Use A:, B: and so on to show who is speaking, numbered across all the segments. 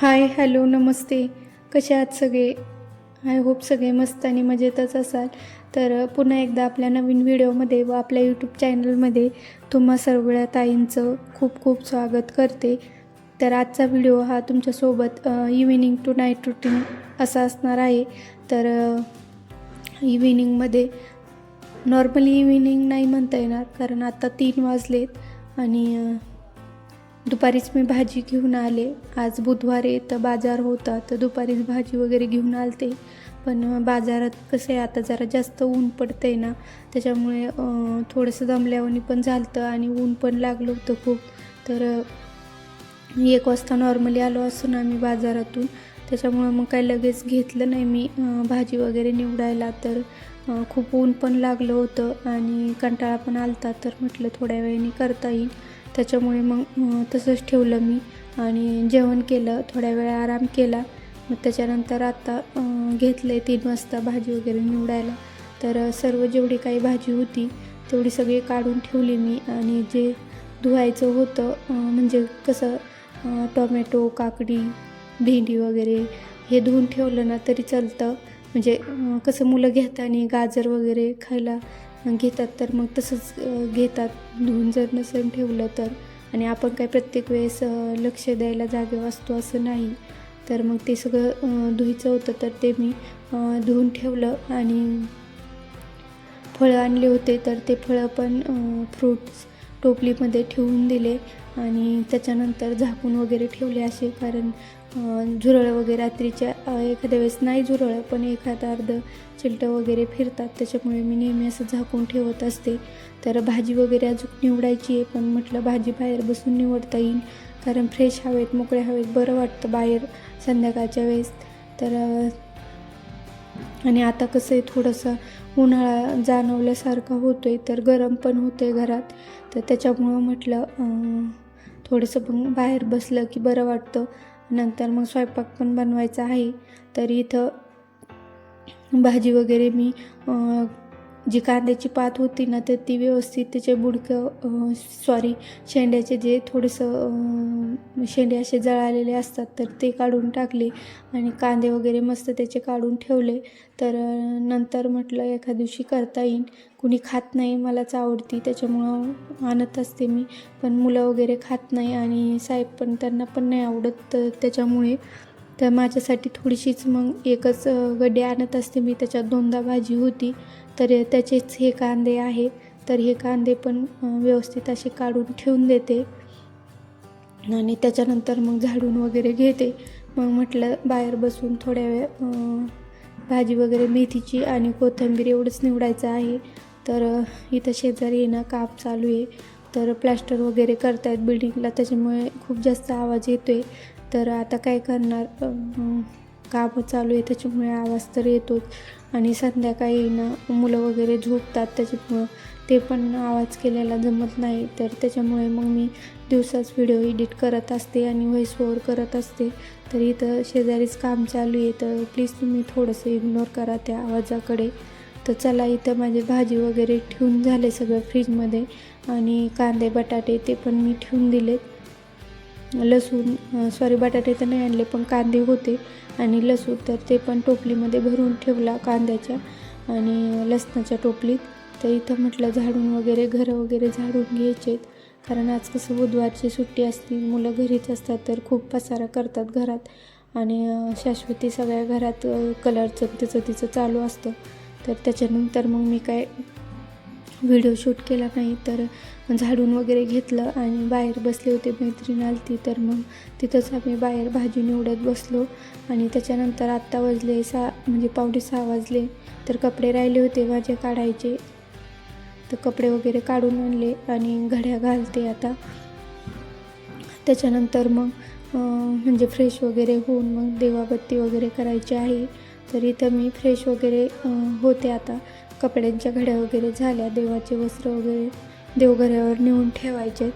A: Hi hello नमस्ते. कसे आहात सगळे? आय होप सगळे मस्त आणि मजेतच असाल. तर पुन्हा एकदा आपल्या नवीन व्हिडिओमध्ये व आपल्या यूट्यूब चॅनलमध्ये तुम्हा सर्वळ्या ताईंचं खूप खूप स्वागत करते. तर आजचा व्हिडिओ हा तुमच्यासोबत इव्हिनिंग टू नाईट रुटीन असा असणार आहे. तर इव्हिनिंगमध्ये नॉर्मली इव्हिनिंग नाही म्हणता येणार कारण आता तीन वाजलेत आणि दुपारीच मी भाजी घेऊन आले. आज बुधवार आहे तर बाजार होता तर दुपारीच भाजी वगैरे घेऊन आलते. पण बाजारात कसं आहे आता जरा जास्त ऊन पडतं आहे ना त्याच्यामुळे थोडंसं दमल्यावानी पण झालं आणि ऊन पण लागलं होतं खूप. तर एक वाजता नॉर्मली आलो असून आम्ही बाजारातून. त्याच्यामुळं मग काही लगेच घेतलं नाही मी भाजी वगैरे निवडायला. तर खूप ऊन पण लागलं होतं आणि कंटाळा पण आलता तर म्हटलं थोड्या वेळाने करता येईल. त्याच्यामुळे मग तसंच ठेवलं मी. आणि जेवण केलं थोड्या वेळ आराम केला. मग त्याच्यानंतर आता घेतलं घेतले तीन वाजता भाजी वगैरे निवडायला. तर सर्व जेवढी काही भाजी होती तेवढी सगळी काढून ठेवली मी. आणि जे धुवायचं होतं म्हणजे कसं टोमॅटो काकडी भेंडी वगैरे हे धुवून ठेवलं ना तरी चालतं. म्हणजे कसं मुलं घेताना गाजर वगैरे खायला घेतात तर मग तसंच घेतात. धुवून जर नसेल ठेवलं तर. आणि आपण काय प्रत्येक वेळेस लक्ष द्यायला जागे असतो असं नाही. तर मग ते सगळं धुईचं होतं तर ते मी धुवून ठेवलं आणि फळं आणले होते. तर ते फळं पण फ्रूट्स टोपलीमध्ये ठेवून दिले आणि त्याच्यानंतर झाकून वगैरे ठेवले असे. कारण झुरळं वगैरे रात्रीच्या एखाद्या वेळेस नाही झुरळं पण एखादं अर्ध चिलटं वगैरे फिरतात. त्याच्यामुळे मी नेहमी असं झाकून ठेवत असते. तर भाजी वगैरे अजून निवडायची आहे पण म्हटलं भाजी बाहेर बसून निवडता येईल. कारण फ्रेश हवेत मोकळ्या हवेत बरं वाटतं बाहेर संध्याकाळच्या वेळेस. तर आणि आता कसं आहे थोडंसं उन्हाळा जाणवल्यासारखा होतो आहे तर गरम पण होतं आहे घरात. तर त्याच्यामुळं म्हटलं थोडंसं पण बाहेर बसलं की बरं वाटतं. नंतर मग स्वयंपाक पण बनवायचा आहे. तर इथं भाजी वगैरे मी जी कांद्याची पात होती ना तर ती व्यवस्थित त्याचे बुडकं सॉरी शेंड्याचे जे थोडंसं शेंडे असे जळालेले असतात तर ते काढून टाकले आणि कांदे वगैरे मस्त त्याचे काढून ठेवले. तर नंतर म्हटलं एका दिवशी करता येईल कुणी खात नाही मलाच आवडती त्याच्यामुळं आणत असते मी. पण मुलं वगैरे खात नाही आणि साहेब पण त्यांना पण नाही आवडत तर त्याच्यामुळे तर माझ्यासाठी थोडीशीच मग एकच गड्डे आणत असते मी. त्याच्यात दोनदा भाजी होती. तर त्याचेच हे कांदे आहे. तर हे कांदे पण व्यवस्थित असे काढून ठेवून देते. आणि त्याच्यानंतर मग झाडून वगैरे घेते. मग म्हटलं बाहेर बसून थोड्या वेळ भाजी वगैरे मेथीची आणि कोथिंबीर एवढंच निवडायचं आहे. तर इथं शेजारी येणं काम चालू आहे. तर प्लास्टर वगैरे करतायत बिल्डिंगला त्याच्यामुळे खूप जास्त आवाज येतो आहे तर आता काय करणार? कामं चालू आहे त्याच्यामुळे आवाज तर येतोच. आणि संध्याकाळी ना मुलं वगैरे झोपतात त्याच्यामुळं ते पण आवाज केलेला जमत नाही. तर त्याच्यामुळे मग मी दिवसाच व्हिडिओ एडिट करत असते आणि व्हॉइस ओवर करत असते. तर इथं शेजारीच काम चालू आहे तर प्लीज तुम्ही थोडंसं इग्नोर करा त्या आवाजाकडे. तर चला इथं माझे भाजी वगैरे ठेवून झाले सगळं फ्रीजमध्ये आणि कांदे बटाटे ते पण मी ठेवून दिलेत. लसूण सॉरी बटाटे तर नाही आणले पण कांदे होते आणि लसूण तर ते पण टोपलीमध्ये भरून ठेवला कांद्याच्या आणि लसणाच्या टोपलीत. तर इथं म्हटलं झाडून वगैरे घरं वगैरे झाडून घ्यायचेत. कारण आज कसं बुधवारची सुट्टी असते मुलं घरीच असतात तर खूप पसारा करतात घरात. आणि शाश्वती सगळ्या घरात कलरचं तिचं तिचं चालू असतं. तर त्याच्यानंतर मग मी काय व्हिडिओ शूट केला नाही तर झाडून वगैरे घेतलं आणि बाहेर बसले होते मैत्रीण आलती तर मग तिथंच आम्ही बाहेर भाजी निवडत बसलो आणि त्याच्यानंतर आत्ता वाजले सहा म्हणजे पावणे सहा वाजले तर कपडे राहिले होते माझे काढायचे. तर कपडे वगैरे काढून आणले आणि घड्या घालते आता. त्याच्यानंतर मग म्हणजे फ्रेश वगैरे होऊन मग देवाबत्ती वगैरे करायची आहे. तर इथं मी फ्रेश वगैरे होते आता. कपड्यांच्या घड्या वगैरे झाल्या देवाचे वस्त्र वगैरे देवघरावर नेऊन ठेवायचे.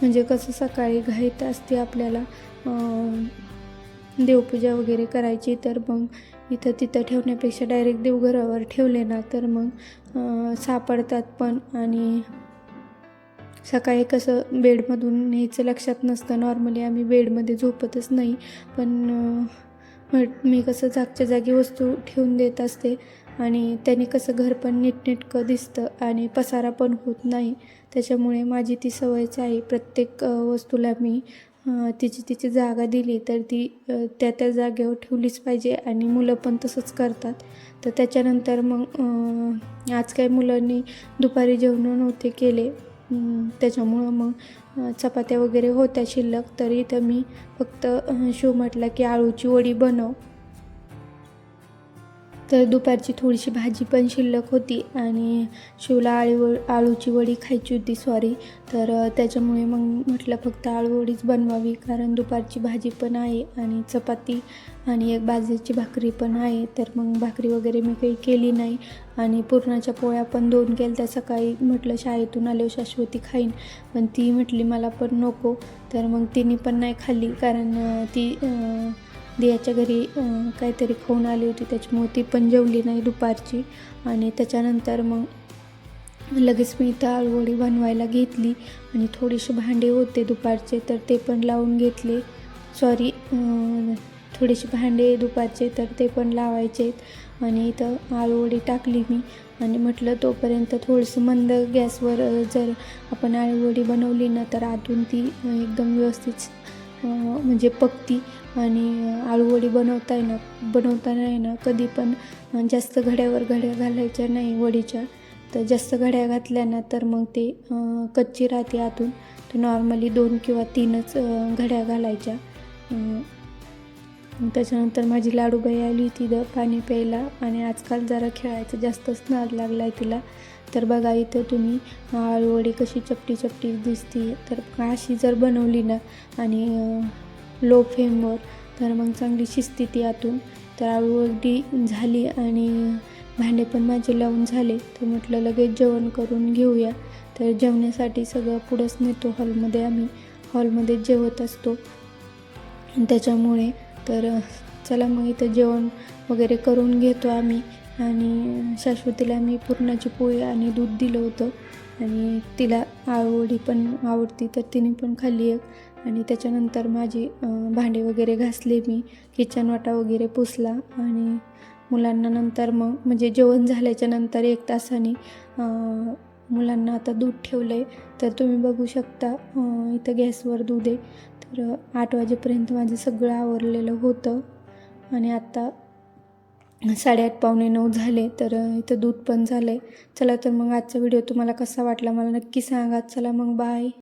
A: म्हणजे कसं सकाळी घाईत असते आपल्याला देवपूजा वगैरे करायची तर मग इथं तिथं ठेवण्यापेक्षा डायरेक्ट देवघरावर ठेवले ना तर मग सापडतात पण. आणि सकाळी कसं बेडमधून न्यायचं लक्षात नसतं. नॉर्मली आम्ही बेडमध्ये झोपतच नाही. पण मी कसं जागच्या जागी वस्तू ठेवून देत असते. आणि त्याने कसं घर पण नीटनेटकं दिसतं आणि पसारा पण होत नाही. त्याच्यामुळे माझी ती सवयच आहे. प्रत्येक वस्तूला मी तिची तिची जागा दिली तर ती त्या त्या जागेवर ठेवलीच पाहिजे आणि मुलं पण तसंच करतात. तर त्याच्यानंतर मग आज काही मुलांनी दुपारी जेवण नव्हते केले. त्याच्यामुळं मग चपात्या वगैरे होत्या शिल्लक. तरी इथं मी फक्त शिव म्हटला की आळूची वडी बनव तर दुपारची थोडीशी भाजी पण शिल्लक होती आणि शिवला आळू आळूची वडी खायची होती सॉरी तर त्याच्यामुळे मग म्हटलं फक्त आळूवडीच बनवावी कारण दुपारची भाजी पण आहे आणि चपाती आणि एक बाजरीची भाकरी पण आहे. तर मग भाकरी वगैरे मी काही केली नाही आणि पुरणाच्या पोळ्या पण दोन केल्या त्या सकाळी म्हटलं शाळेतून आले शाश्वती खाईन पण ती म्हटली मला पण नको. तर मग तिने पण नाही खाल्ली कारण ती दियाच्या घरी काहीतरी खाऊन आली होती. त्याच्यामुळे ती पण जेवली नाही दुपारची. आणि त्याच्यानंतर मग लगेच मी इथं आळूवडी बनवायला घेतली. आणि थोडेसे भांडे होते दुपारचे तर ते पण लावून घेतले. सॉरी थोडेसे भांडे दुपारचे तर ते पण लावायचे. आणि इथं आळूवडी टाकली मी. आणि म्हटलं तोपर्यंत थोडंसं मंद गॅसवर जर आपण आळूवडी बनवली ना तर आतून ती एकदम व्यवस्थित म्हणजे पकती. आणि आळूवडी बनवता येणं बनवताना आहे ना कधी पण जास्त घड्यावर घड्या घालायच्या नाही वडीच्या. तर जास्त घड्या घातल्या ना तर मग ते कच्ची राहते आतून. तर नॉर्मली दोन किंवा तीनच घड्या घालायच्या. त्याच्यानंतर माझी लाडूबाई आली तिथं पाणी प्यायला आणि आजकाल जरा खेळायचं जास्तच नाद लागला आहे तिला. तर बघा इथं तुम्ही आळूवडी कशी चपटी चपटी दिसते. तर अशी जर बनवली ना आणि लो फ्लेमवर तर मग चांगली शिजते ती आतून. तर आळूवडी झाली आणि भांडे पण माझे लावून झाले. तर म्हटलं लगेच जेवण करून घेऊया. तर जेवण्यासाठी सगळं पुढंच नेतो हॉलमध्ये आम्ही. हॉलमध्ये जेवत असतो. त्याच्यामुळे तर चला मग इथं जेवण वगैरे करून घेतो आम्ही. आणि शाश्वतीला मी पुरणाची पोळी आणि दूध दिलं होतं. आणि तिला आवडी पण आवडती तर तिने पण खाल्ली एक. आणि त्याच्यानंतर माझी भांडे वगैरे घासले मी किचन वाटा वगैरे पुसला आणि मुलांना नंतर मग म्हणजे जेवण झाल्याच्यानंतर एक तासाने मुलांना आता दूध ठेवलं आहे तर तुम्ही बघू शकता इथं गॅसवर दूध आहे. तर आठ वाजेपर्यंत माझं सगळं आवरलेलं होतं. आणि आत्ता साडेआठ पावणे नऊ झाले तर इथं दूध पण झालं आहे चला तर मग आजचा व्हिडिओ तुम्हाला कसा वाटला मला नक्की सांगा. चला मग बाय.